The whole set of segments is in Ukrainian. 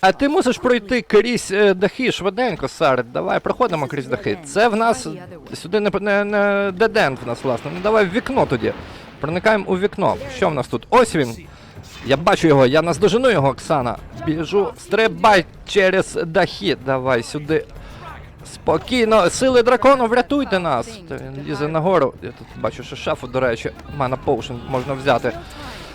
А ти мусиш пройти крізь е, дахи швиденько, Сарет. Давай, проходимо крізь дахи. Це в нас сюди не, не, не дедент в нас, власне. Ну давай в вікно тоді. Проникаємо у вікно. Що в нас тут? Ось він. Я бачу його, я наздожену його, Оксана. Біжу, стрибай через дахи. Давай сюди. Спокійно, сили дракону, врятуйте нас! Він лізе нагору. Я тут бачу, що шафу, до речі, мана поушен можна взяти.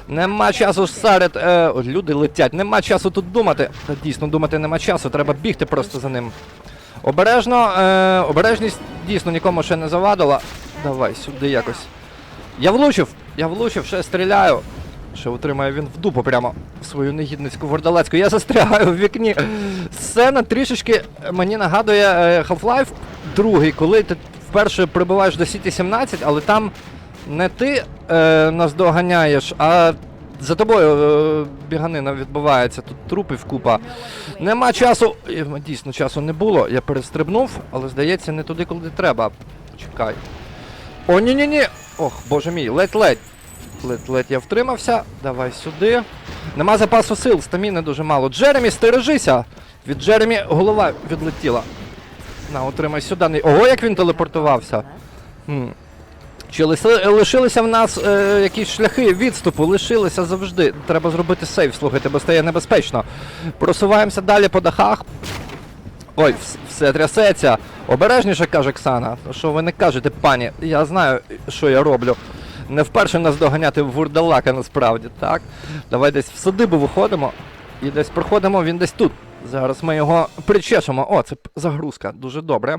Нема часу серед. Е, люди летять, нема часу тут думати. Та дійсно думати нема часу, треба бігти просто за ним. Обережно, е, обережність дійсно нікому ще не завадила. Давай, сюди якось. Я влучив! Я влучив, ще стріляю. Ще утримає він в дупу прямо свою негідницьку вордалецьку. Я застрягаю в вікні. Сцена трішечки мені нагадує е, Half-Life другий, коли ти вперше прибуваєш до Сіті 17, але там не ти е, нас доганяєш, а за тобою е, біганина відбувається. Тут трупів купа. Нема часу. Е, Дійсно, часу не було. Я перестрибнув, але здається, не туди, куди треба. Чекай. О, ні-ні-ні! Ох, боже мій, ледь-ледь. Ледь-ледь я втримався. Давай сюди. Нема запасу сил, стаміни дуже мало. Джеремі, стережися! Від Джеремі голова відлетіла. На, отримай сюди. Ого, як він телепортувався. Хм. Чи лишилися в нас е, якісь шляхи відступу? Лишилися завжди. Треба зробити сейф, слухайте, бо стає небезпечно. Просуваємося далі по дахах. Ой, все трясеться. Обережніше, каже Ксана. Що ви не кажете, пані? Я знаю, що я роблю. Не вперше нас доганяти в вурдалака насправді, так? Давай десь в садибу виходимо і десь проходимо, він десь тут. Зараз ми його причешемо. О, це загрузка, дуже добре.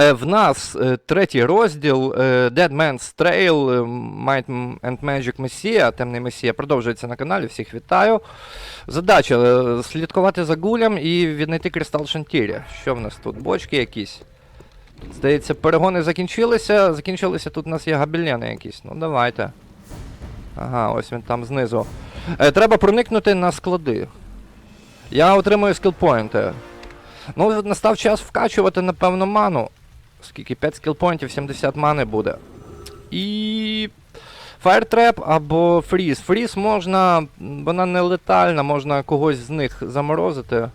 Е, в нас е, третій розділ е, Dead Man's Trail, Might and Magic Messiah, Темний Месія, продовжується на каналі. Всіх вітаю. Задача слідкувати за гулям і віднайти кристал Шантірі. Що в нас тут? Бочки якісь. Здається, перегони закінчилися. Закінчилися тут у нас є габелени якісь. Ну давайте. Ага, ось він там знизу. Треба проникнути на склади. Я отримую скілпоінти. Ну, настав час вкачувати, напевно, ману. Скільки? 5 скілпоінтів, 70 мани буде. І. Firetrap або фріз. Фріз можна. Вона не летальна, можна когось з них заморозити.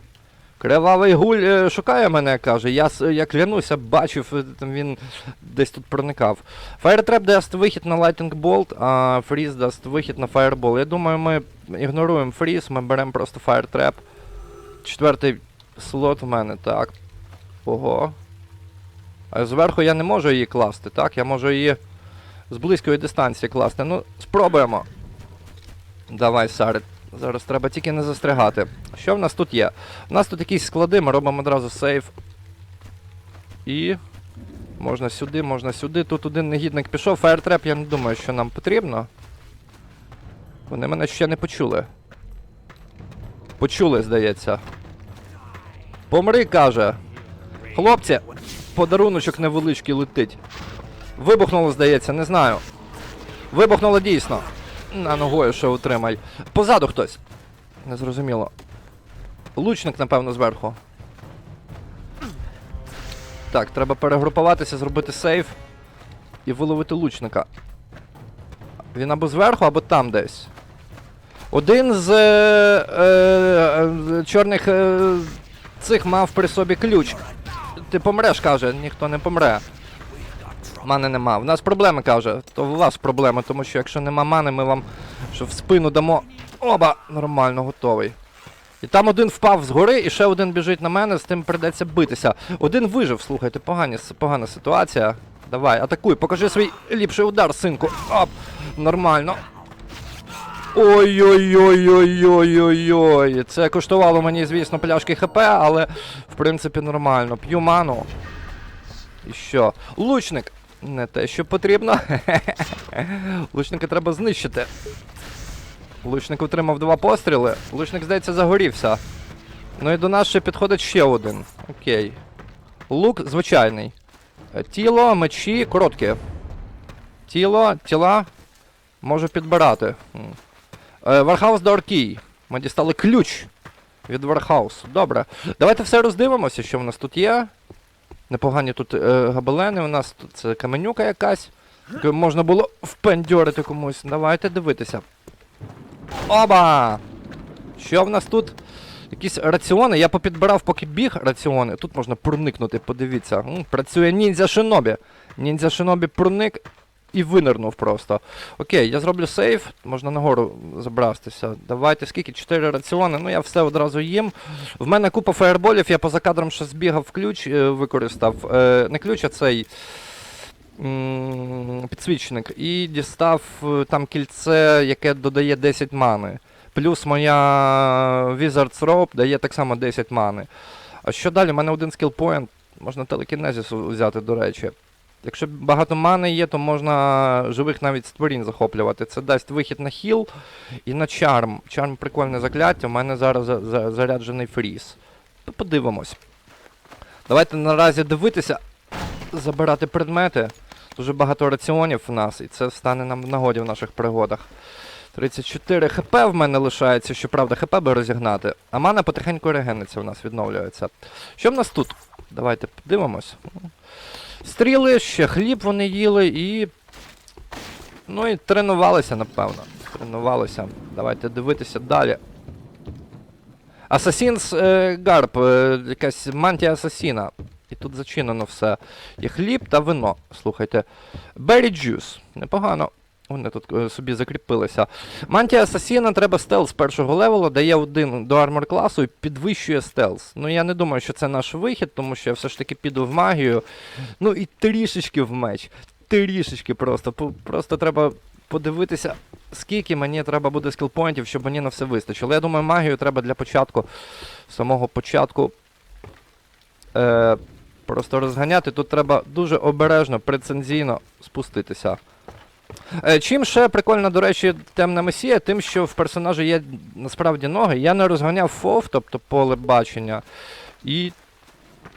Кривавий гуль е, шукає мене, каже. Я, я клянуся, бачив, е, він десь тут проникав. Firetrap дасть вихід на Lightning Bolt, а фріз дасть вихід на Fireball. Я думаю, ми ігноруємо фріз, ми беремо просто Firetrap. Четвертий слот в мене, так. Ого. Зверху я не можу її класти, так? Я можу її з близької дистанції класти. Ну, спробуємо. Давай, Сарит. Зараз треба тільки не застрягати. Що в нас тут є? У нас тут якісь склади, ми робимо одразу сейф. І. Можна сюди, можна сюди. Тут один негідник пішов. Фаєртреп, я не думаю, що нам потрібно. Вони мене ще не почули. Почули, здається. Помри, каже. Хлопці, подаруночок невеличкий летить. Вибухнуло, здається, не знаю. Вибухнуло дійсно. На ногою ще утримай. Позаду хтось. Незрозуміло. Лучник, напевно, зверху. Так, треба перегрупуватися, зробити сейф і виловити лучника. Він або зверху, або там десь. Один з е, е, е, чорних е, цих мав при собі ключ. Ти помреш, каже, ніхто не помре. Мани нема. В нас проблеми, каже. То у вас проблеми, тому що якщо нема мани, ми вам що в спину дамо. Оба! Нормально, готовий. І там один впав згори, і ще один біжить на мене, з тим придеться битися. Один вижив, слухайте, погані, погана ситуація. Давай, атакуй, покажи свій ліпший удар, синку. Оп! Нормально. Ой-ой-ой-ой-ой-ой-ой. Це коштувало мені, звісно, пляшки ХП, але в принципі нормально. П'ю ману. І що? Лучник! Не те, що потрібно. Лучника треба знищити. Лучник отримав два постріли. Лучник, здається, загорівся. Ну і до нас ще підходить ще один. Окей. Лук звичайний. Е, Тіло, мечі, короткі. Тіло, тіла можу підбирати. М. Warhouse Door Key. Ми дістали ключ від Warhouse. Добре. Давайте все роздивимося, що в нас тут є. Непогані тут е, габелени, у нас тут це каменюка якась. Можна було впендьорити комусь. Давайте дивитися. Оба! Що в нас тут? Якісь раціони, я попідбирав, поки біг раціони. Тут можна проникнути, подивіться. М, працює ніндзя шинобі. Ніндзя шинобі проник і винирнув просто. Окей, я зроблю сейф, можна нагору забрастися. Давайте, скільки? 4 раціони. Ну я все одразу їм. В мене купа фаєрболів, я поза кадром ще збігав ключ, е, використав. Е, не ключ, а цей підсвічник. І дістав е, там кільце, яке додає 10 мани. Плюс моя Wizard's Rope дає так само 10 мани. А що далі? У мене один скілпоінт. Можна телекінезіс взяти, до речі. Якщо багато мани є, то можна живих навіть створінь захоплювати. Це дасть вихід на хіл і на чарм. Чарм прикольне закляття, у мене зараз за- за- заряджений фріз. То подивимось. Давайте наразі дивитися, забирати предмети. Дуже багато раціонів в нас, і це стане нам в нагоді в наших пригодах. 34 хп в мене лишається, щоправда, хп би розігнати. А мана потихеньку регениться в нас відновлюється. Що в нас тут? Давайте подивимось. Стріли, ще хліб вони їли і. Ну і тренувалися, напевно. Тренувалися. Давайте дивитися далі. Асасінс е, Гарп, е, якась мантія асасіна. І тут зачинено все. Є хліб та вино. Слухайте. Berry Juice. Непогано. Вони тут е, собі закріпилися. Мантія Асасіна треба стелс першого левелу, дає один до армор класу і підвищує стелс. Ну я не думаю, що це наш вихід, тому що я все ж таки піду в магію. Ну і трішечки в меч. Трішечки просто. Просто треба подивитися, скільки мені треба буде скілпоінтів, щоб мені на все вистачило. Я думаю, магію треба для початку, самого початку. Е, просто розганяти. Тут треба дуже обережно, прецензійно спуститися. Е, Чим ще прикольно, до речі, темна месія, тим, що в персонажа є насправді ноги. Я не розганяв фов, тобто поле бачення. І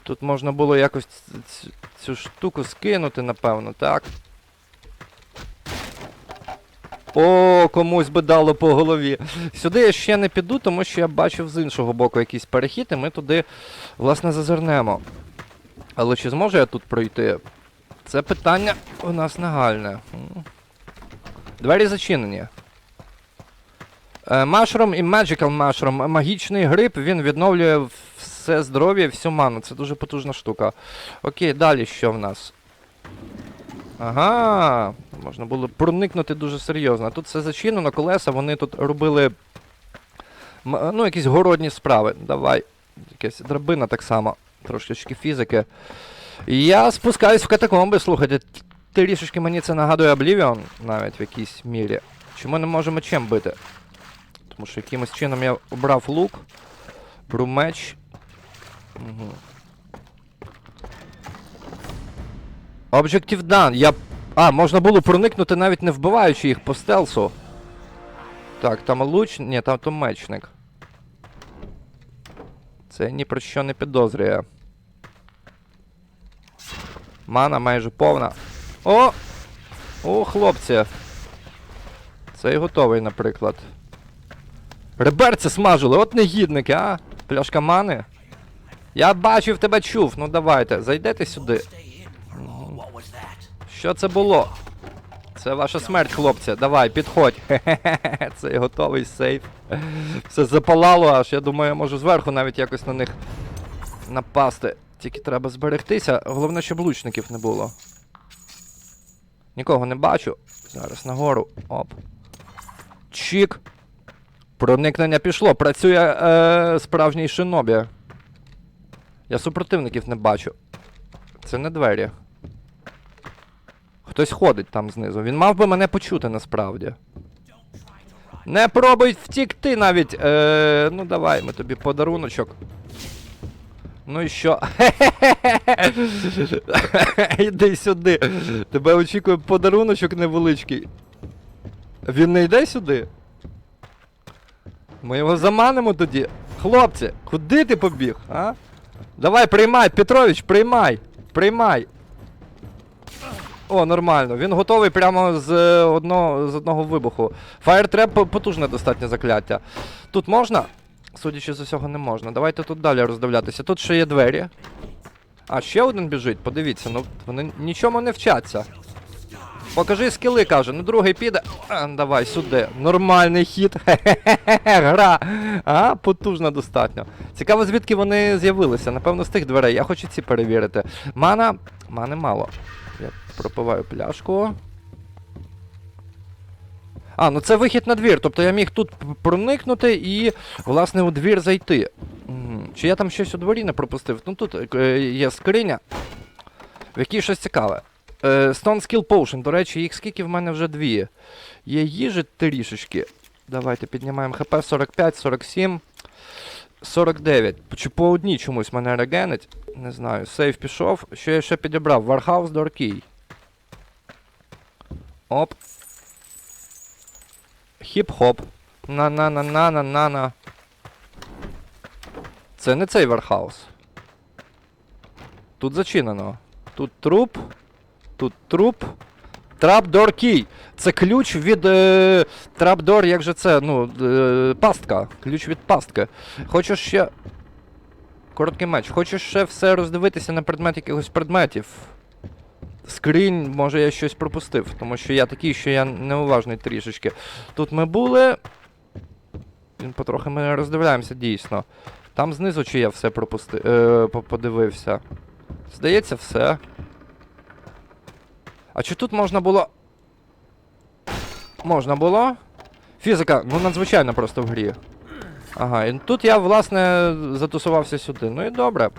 тут можна було якось ц- ц- цю штуку скинути, напевно, так. О, комусь би дало по голові. Сюди я ще не піду, тому що я бачив з іншого боку якийсь перехід, і ми туди, власне, зазирнемо. Але чи зможу я тут пройти? Це питання у нас нагальне. Двері зачинені. Е, Mushroom і Magical Mushroom. Магічний гриб, він відновлює все здоров'я і всю ману. Це дуже потужна штука. Окей, далі що в нас? Ага, можна було проникнути дуже серйозно. Тут все зачинено, колеса, вони тут робили. Ну, якісь городні справи. Давай. Якась драбина так само. Трошечки фізики. Я спускаюсь в катакомби, слухайте. Трішечки мені це нагадує Oblivion навіть в якійсь мірі. Чому не можемо чим бити? Тому що якимось чином я обрав лук, беру меч. Угу. Objective done. Я. А, можна було проникнути навіть не вбиваючи їх по стелсу. Так, там луч. Ні, там то мечник. Це ні про що не підозрює. Мана майже повна. О! О, хлопці. Цей готовий, наприклад. Реберці смажили, от негідники, а? Пляшка мани. Я бачив, тебе чув. Ну давайте, зайдете сюди. Що це було? Це ваша смерть, хлопці. Давай, підходь. Хе-хе-хе. Це готовий сейф. Все запалало аж. Я думаю, я можу зверху навіть якось на них напасти. Тільки треба зберегтися. Головне, щоб лучників не було. Нікого не бачу. Зараз нагору. Оп. Чік. Проникнення пішло. Працює е, справжній шинобі. Я супротивників не бачу. Це не двері. Хтось ходить там знизу. Він мав би мене почути насправді. Не пробуй втікти навіть. Е, ну давай, ми тобі подаруночок. Ну і що? Іди сюди. Тебе очікує подаруночок невеличкий. Він не йде сюди? Ми його заманимо тоді. Хлопці, куди ти побіг, а? Давай, приймай, Петрович, приймай! Приймай! О, нормально. Він готовий прямо з е, одного, з одного вибуху. Firetrap потужне достатньо закляття. Тут можна? Судячи з усього, не можна. Давайте тут далі роздивлятися. Тут ще є двері. А, ще один біжить, подивіться, ну вони нічому не вчаться. Покажи скіли, каже. Ну другий піде. А, давай сюди. Нормальний хід. Хе-хе-хе, гра. А, потужна достатньо. Цікаво, звідки вони з'явилися. Напевно, з тих дверей. Я хочу ці перевірити. Мана. Мани мало. Я пропиваю пляшку. А, ну це вихід на двір. Тобто я міг тут проникнути і, власне, у двір зайти. Чи я там щось у дворі не пропустив? Ну тут е, є скриня, в якій щось цікаве. Е, Stone Skill Potion, до речі, їх скільки в мене вже дві. Є їжі трішечки. Давайте піднімаємо ХП 45, 47, 49. Чи по одній чомусь мене регенить? Не знаю. Сейф пішов. Що я ще підібрав? Warhouse Door Оп. Хіп-хоп. На-на-на-на-на-на-на. Це не цей Вархаус. Тут зачинено. Тут труп. Тут труп. Трапдор кій. Це ключ від е, трапдор, як же це? Ну, е, пастка. Ключ від пастки. Хочеш ще. Короткий меч. Хочеш ще все роздивитися на предмет якихось предметів. Скринь, може я щось пропустив, тому що я такий, що я неуважний трішечки. Тут ми були. Потрохи ми роздивляємося дійсно. Там знизу чи я все пропустив. Е, подивився. Здається, все. А чи тут можна було. Можна було? Фізика, ну надзвичайно просто в грі. Ага, і тут я, власне, затусувався сюди. Ну і добре.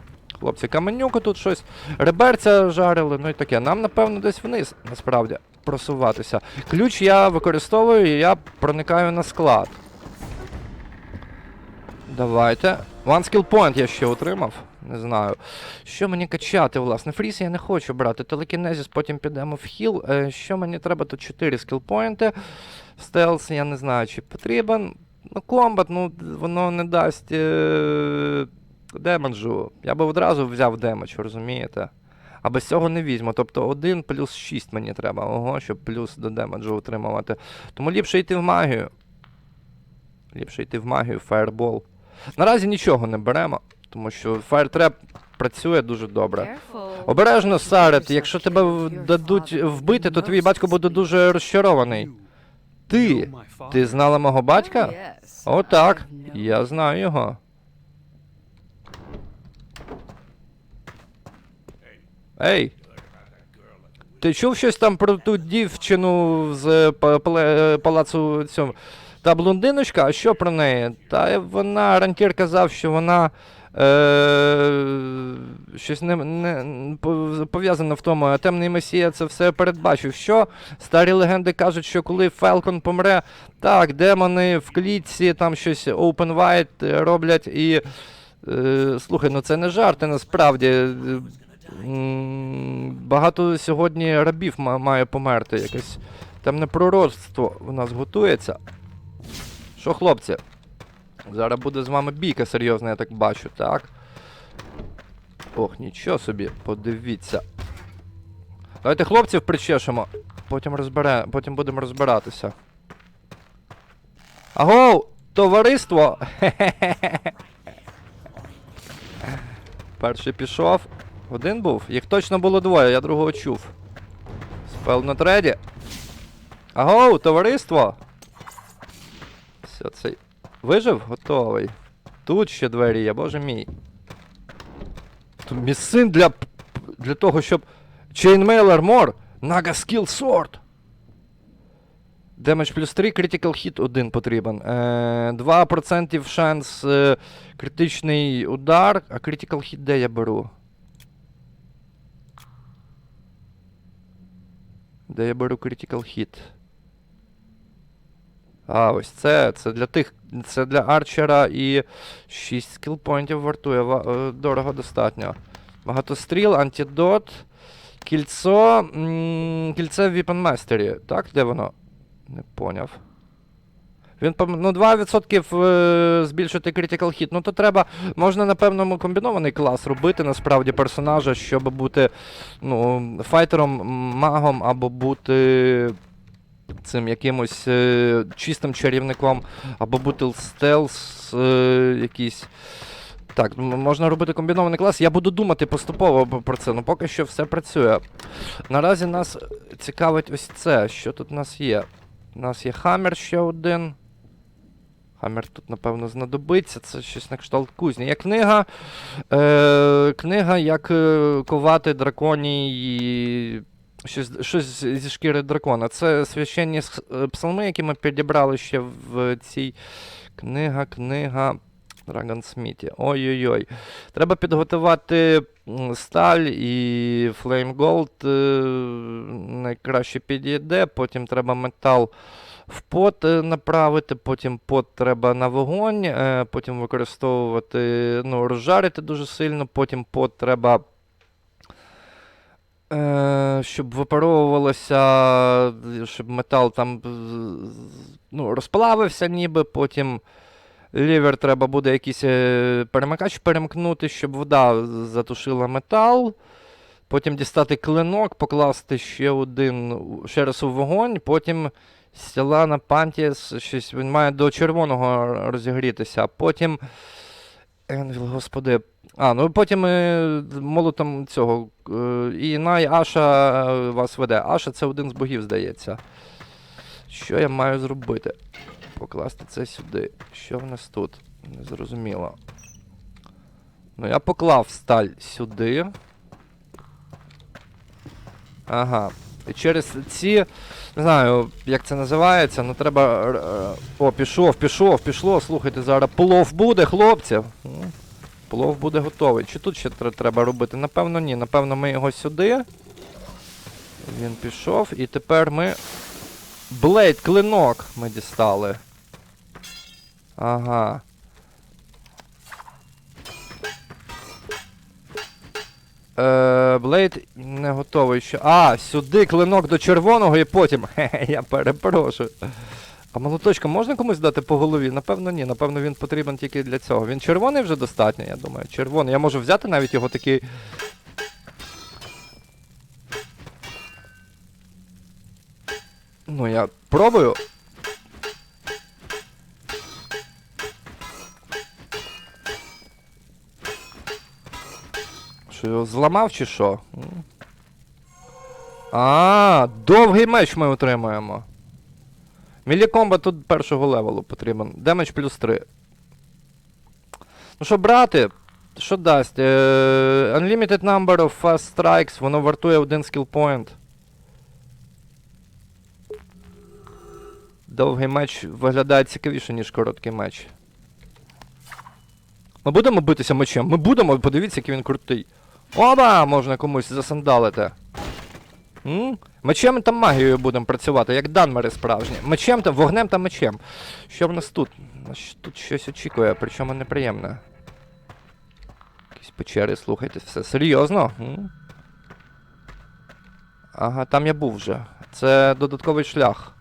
Хлопці, каменюку тут щось. Реберця жарили, ну і таке. Нам, напевно, десь вниз, насправді, просуватися. Ключ я використовую і я проникаю на склад. Давайте. One skill point я ще отримав. Не знаю. Що мені качати, власне? Фріз я не хочу брати. Телекінезіс, потім підемо в хіл. Е, що мені треба? Тут 4 скілпоінти. Стелс, я не знаю, чи потрібен. Ну, комбат, ну, воно не дасть е- демеджу. Я би одразу взяв демедж, розумієте? А без цього не візьму. Тобто 1 плюс 6 мені треба, ого, щоб плюс до демеджу отримувати. Тому ліпше йти в магію. Ліпше йти в магію, фаербол. Наразі нічого не беремо, тому що фаертреп працює дуже добре. Обережно, Сарет, якщо тебе дадуть вбити, то твій батько буде дуже розчарований. Ти? Ти знала мого батька? О, так. Я знаю його. Ей. Ти чув щось там про ту дівчину з палацу цьому? Та блондиночка, а що про неї? Та вона, ранкір казав, що вона е, щось не, не пов- пов'язане в тому, а темний месія це все передбачив. Що? Старі легенди кажуть, що коли Фелкон помре, так, демони в клітці, там щось open е, роблять і. Е, слухай, ну це не жарти насправді. Багато сьогодні рабів має померти. Якесь темне пророцтво у нас готується. Що, хлопці? Зараз буде з вами бійка серйозна, я так бачу, так? Ох, нічого собі, подивіться. Давайте хлопців причешемо, потім розбере, потім будемо розбиратися. Агоу! Товариство! Перший пішов. Один був? Їх точно було двоє, я другого чув. Спел на треді. Агоу, товариство! Все, цей. Вижив? Готовий. Тут ще двері є, боже мій. Тут місцин для. для того, щоб. Chainmail Armor. Naga Skill Sword. Демедж плюс 3, Critical Hit 1 потрібен. Е, 2% шанс е, критичний удар, а Critical Hit де я беру? Де я беру Critical Hit? А, ось це. Це для тих. Це для арчера і 6 скілпоінтів вартує. ва- е, Дорого достатньо. Багатостріл, антидот, кільцо. Кільце в Віпенмастері. Так, де воно? Не поняв. Він ну, 2% е, збільшити critical hit. Ну то треба. Можна, напевно, комбінований клас робити насправді персонажа, щоб бути ну, файтером, магом або бути цим якимось е, чистим чарівником, або бути стелс е, якийсь. Так, можна робити комбінований клас. Я буду думати поступово про це, ну поки що все працює. Наразі нас цікавить ось це. Що тут у нас є? У нас є хаммер ще один. Хаммер тут, напевно, знадобиться. Це щось на кшталт кузні. Є книга. Е, книга, як е, ковати драконій. Щось, щось зі шкіри дракона. Це священні е, псалми, які ми підібрали ще в цій книга, книга. Dragonsmith. Ой-ой-ой. Треба підготувати сталь і Gold е, найкраще підійде. Потім треба метал в пот е, направити, потім пот треба на вогонь, е, потім використовувати, ну, розжарити дуже сильно, потім пот треба. Е, щоб випаровувалося, щоб метал там ну, розплавився ніби, потім лівер треба буде якийсь перемикач перемкнути, щоб вода затушила метал. Потім дістати клинок, покласти ще один ще раз у вогонь, потім стіла на пантіс, щось він має до червоного розігрітися, а потім. Енвіл, господи. А, ну потім е, молотом цього. Е, і Най Аша е, вас веде. Аша це один з богів, здається. Що я маю зробити? Покласти це сюди. Що в нас тут? Незрозуміло. Ну, я поклав сталь сюди. Ага. Через ці. Не знаю, як це називається, ну треба. е, О, пішов, пішов, пішло. Слухайте, зараз плов буде, хлопці. М, Плов буде готовий. Чи тут ще треба робити? Напевно, ні. Напевно, ми його сюди. Він пішов. І тепер ми. Блейд, клинок ми дістали. Ага. Е, Блейд не готовий ще. А, сюди клинок до червоного і потім. Хе-хе, я перепрошую. А молоточка можна комусь дати по голові? Напевно, ні. Напевно, він потрібен тільки для цього. Він червоний вже достатньо, я думаю. Червоний. Я можу взяти навіть його такий. Ну, я пробую. Що його зламав чи що? А, довгий меч ми отримаємо. Мілікомба тут першого левелу потрібен. Демедж плюс 3. Ну що, брати, що дасть? Е, Unlimited number of fast strikes, воно вартує один skill point. Довгий меч виглядає цікавіше, ніж короткий меч. Ми будемо битися мечем? Ми будемо, подивіться, який він крутий. Оба! Можна комусь засандалити. М? Мечем та магією будемо працювати, як данмери справжні. Мечем та вогнем та мечем. Що в нас тут? Тут щось очікує, причому неприємне. Якісь печери, слухайте, все серйозно? М? Ага, там я був вже. Це додатковий шлях.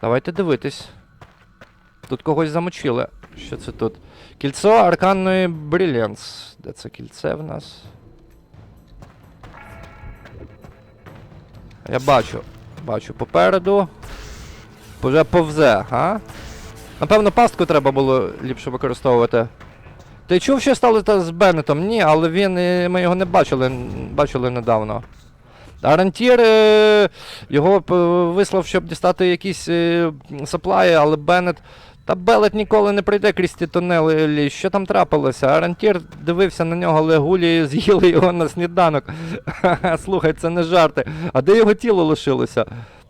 Давайте дивитись. Тут когось замочили. Що це тут? Кільцо арканної Бріліанс. Де це кільце в нас? Я бачу. Бачу попереду. Вже повзе, а? Напевно, пастку треба було ліпше використовувати. Ти чув, що сталося з Беннетом? Ні, але він. е, Ми його не бачили, бачили недавно. Арантір е, його вислав, щоб дістати якісь е, саплаї, але Беннет. Та Белет ніколи не пройде крізь ті тунелі. Що там трапилося? Арантір дивився на нього, але гулі з'їли його на сніданок. Слухай, це не жарти. А де його тіло лишилося?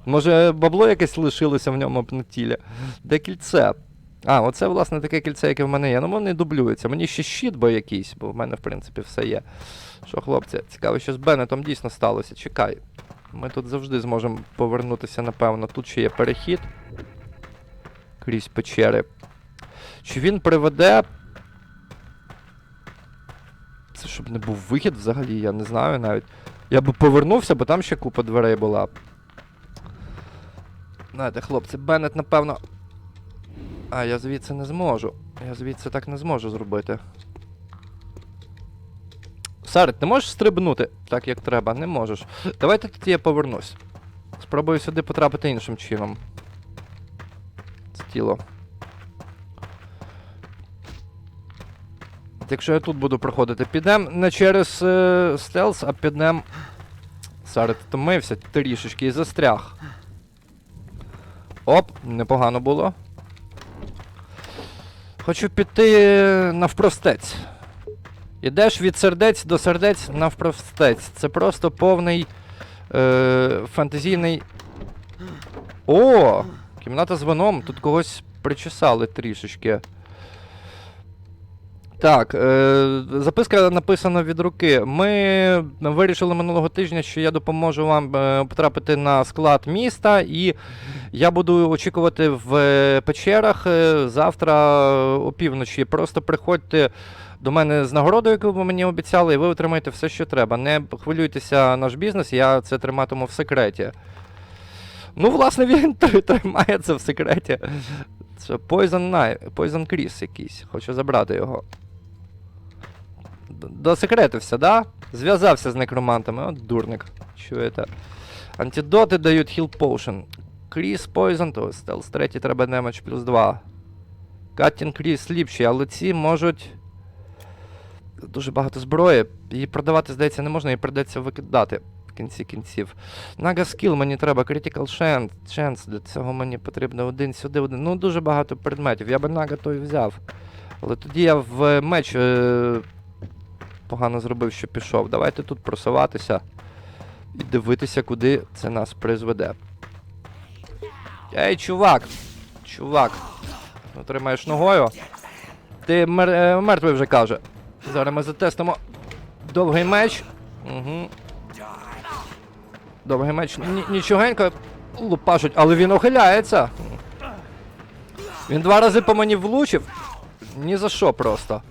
Може, бабло якесь лишилося в ньому на тілі? Де кільце? А, оце, власне, таке кільце, яке в мене є. Ну, воно не дублюється. Мені ще щит би якийсь, бо в мене, в принципі, все є. Що, хлопці, цікаво, що з Беннетом дійсно сталося. Чекай. Ми тут завжди зможемо повернутися, напевно. Тут ще є перехід. Крізь печери. Чи він приведе. Це щоб не був вихід взагалі, я не знаю навіть. Я би повернувся, бо там ще купа дверей була. Знаєте, хлопці, Беннет, напевно. А, я звідси не зможу. Я звідси так не зможу зробити. Сарит, ти можеш стрибнути так, як треба? Не можеш. Давайте тоді я повернусь. Спробую сюди потрапити іншим чином. Тіло. Якщо я тут буду проходити, підемо не через е, стелс, а підемо. Сарет втомився трішечки і застряг. Оп, непогано було. Хочу піти навпростець. Ідеш від сердець до сердець навпростець. Це просто повний е, фантазійний. О! Кімната з вином. Тут когось причесали трішечки. Так, е, записка написана від руки. Ми вирішили минулого тижня, що я допоможу вам е, потрапити на склад міста, і я буду очікувати в е, печерах е, завтра опівночі. Просто приходьте до мене з нагородою, яку ви мені обіцяли, і ви отримаєте все, що треба. Не хвилюйтеся наш бізнес, я це триматиму в секреті. Ну, власне, він тр- тримає це в секреті. Це Poison Knife, Poison Chris якийсь. Хочу забрати його. Досекретився, да? Зв'язався з некромантами. От дурник. Чуєте? Антидоти дають heal potion. Кріс Poison, то стелс третій треба демедж плюс 2. Каттін Кріс ліпші, але ці можуть. Дуже багато зброї. Її продавати, здається, не можна, її придеться викидати кінці кінців. Нага скіл мені треба, Critical Chance. Для цього мені потрібно один сюди, один. Ну, дуже багато предметів. Я би нага той взяв. Але тоді я в меч е- погано зробив, що пішов. Давайте тут просуватися і дивитися, куди це нас призведе. Ей, чувак! Чувак! Отримаєш ногою. Ти мер- е, мертвий вже каже. Зараз ми затестимо довгий меч. Угу. Довгий меч нічогенько лупашуть, але він ухиляється. Він два рази по мені влучив. Ні за що просто.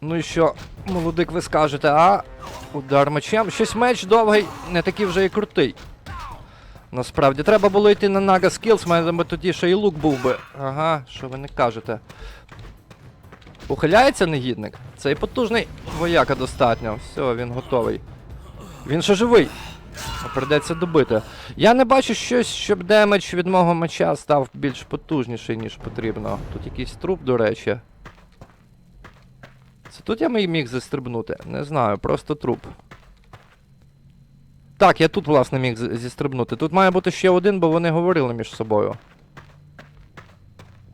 Ну і що, молодик, ви скажете, а? Удар мечем. Щось меч довгий, не такий вже і крутий. Насправді, треба було йти на Нага в мене би тоді ще і лук був би. Ага, що ви не кажете. Ухиляється негідник? Цей потужний вояка достатньо. Все, він готовий. Він ще живий. Придеться добити. Я не бачу щось, щоб демедж від мого меча став більш потужніший, ніж потрібно. Тут якийсь труп, до речі. Це тут я міг застрибнути? Не знаю, просто труп. Так, я тут, власне, міг зістрибнути. Тут має бути ще один, бо вони говорили між собою.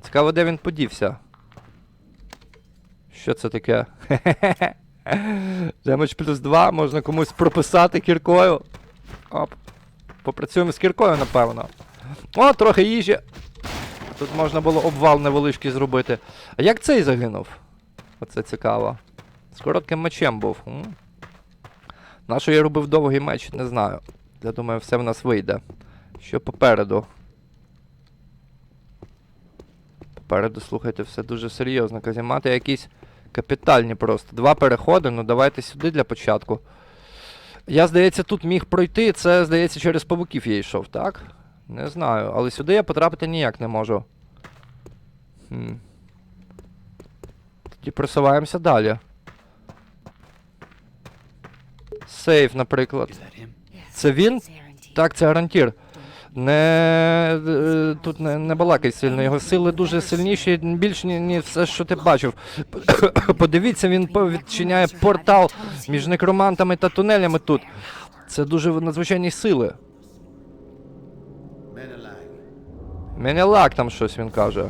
Цікаво, де він подівся. Що це таке? Демедж плюс 2, можна комусь прописати кіркою. Оп. Попрацюємо з кіркою, напевно. О, трохи їжі. Тут можна було обвал невеличкий зробити. А як цей загинув? Оце цікаво. З коротким мечем був. На що я робив довгий меч, не знаю. Я думаю, все в нас вийде. Що попереду? Попереду, слухайте, все дуже серйозно. Казімати якісь капітальні просто. Два переходи, ну давайте сюди для початку. Я, здається, тут міг пройти, це, здається, через павуків я йшов, так? Не знаю, але сюди я потрапити ніяк не можу. Хм. Тоді просуваємося далі. Сейф, наприклад. Це він? Так, це гарантір. Не е, тут не, не балакай сильно. Його сили дуже сильніші, більш ні, ні все, що ти бачив. Подивіться, він відчиняє портал між некромантами та тунелями тут. Це дуже надзвичайні сили. Менелак там щось він каже.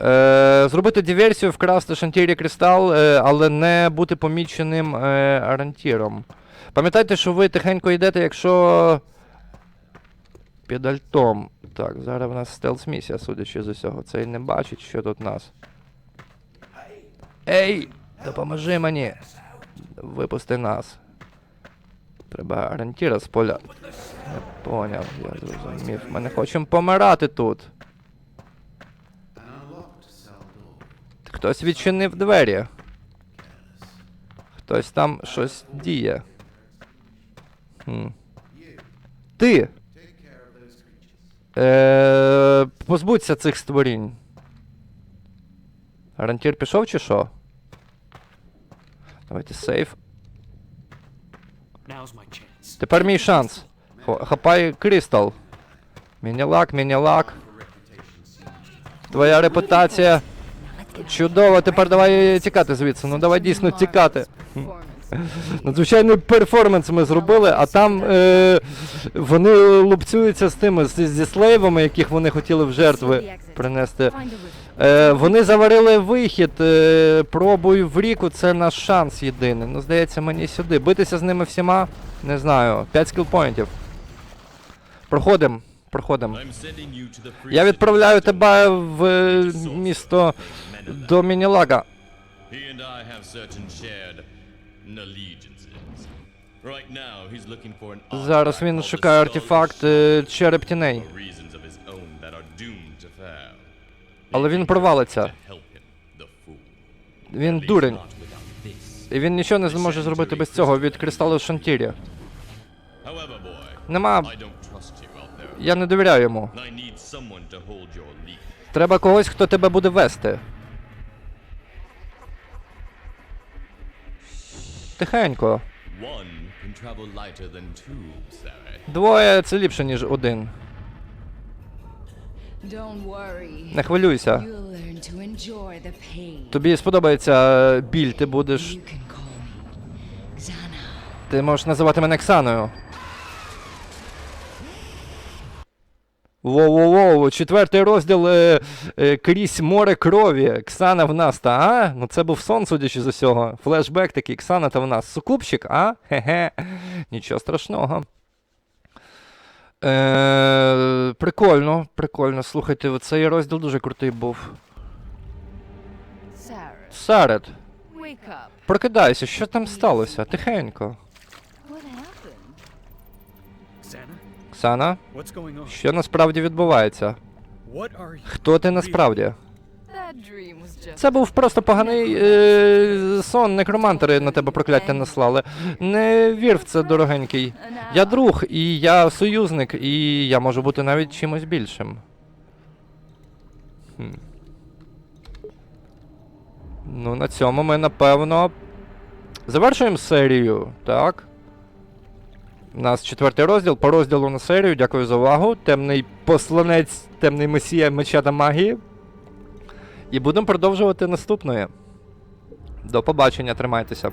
Е, зробити диверсію, вкрасти шантірі кристал, е, але не бути поміченим е, орієнтіром. Пам'ятайте, що ви тихенько йдете, якщо. Під альтом. Так, зараз в нас стелс місія, судячи з усього. Цей не бачить, що тут нас. Ей! Допоможи мені! Випусти нас. Треба орієнтіра з поля. Не поняв, я зрозумів. Ми не хочемо помирати тут. Хтось відчинив двері. Хтось там щось діє. Хм. Ти! Е, позбудься цих створінь. Орієнтір пішов чи що? Давайте сейф. Тепер мій шанс. Хапай кристал. Мінілак, мінілак. Твоя репутація Чудово, тепер давай тікати звідси. Ну давай дійсно тікати. Надзвичайний перформанс ми зробили, а там е, вони лупцюються з тими, з- зі слейвами, яких вони хотіли в жертви принести. Е, вони заварили вихід. Е, пробуй в ріку, це наш шанс єдиний. Ну, здається, мені сюди. Битися з ними всіма, не знаю. 5 скілпоінтів. Проходим. Проходим. Я відправляю тебе в е, місто до Мінілага. Зараз він шукає артефакт е, череп тіней. Але він провалиться. Він дурень. І він нічого не зможе зробити без цього від кристалу Шантірі. Нема. Я не довіряю йому. Треба когось, хто тебе буде вести. Тихенько. Двоє це ліпше, ніж один. Не хвилюйся. Тобі сподобається біль, ти будеш. Ти можеш називати мене Ксаною. Воу-воу-воу, четвертий розділ е, е, крізь море крові. Ксана в нас, та а? Ну це був сон, судячи з усього. Флешбек такий, Ксана та в нас. Сукупщик, а? Хе-хе. Нічого страшного. Е, прикольно, прикольно. Слухайте, цей розділ дуже крутий був. Сарет, прокидайся, що там сталося? Тихенько. Santa, Ксана, what's going on? що насправді відбувається? Хто ти насправді? Це був просто поганий е, сон, некромантери на тебе прокляття наслали. Не вір в це, дорогенький. Я друг, і я союзник, і я можу бути навіть чимось більшим. Хм. Ну, на цьому ми, напевно, завершуємо серію, так? У нас четвертий розділ. По розділу на серію. Дякую за увагу. Темний посланець, темний месія меча та магії. І будемо продовжувати наступної. До побачення, тримайтеся.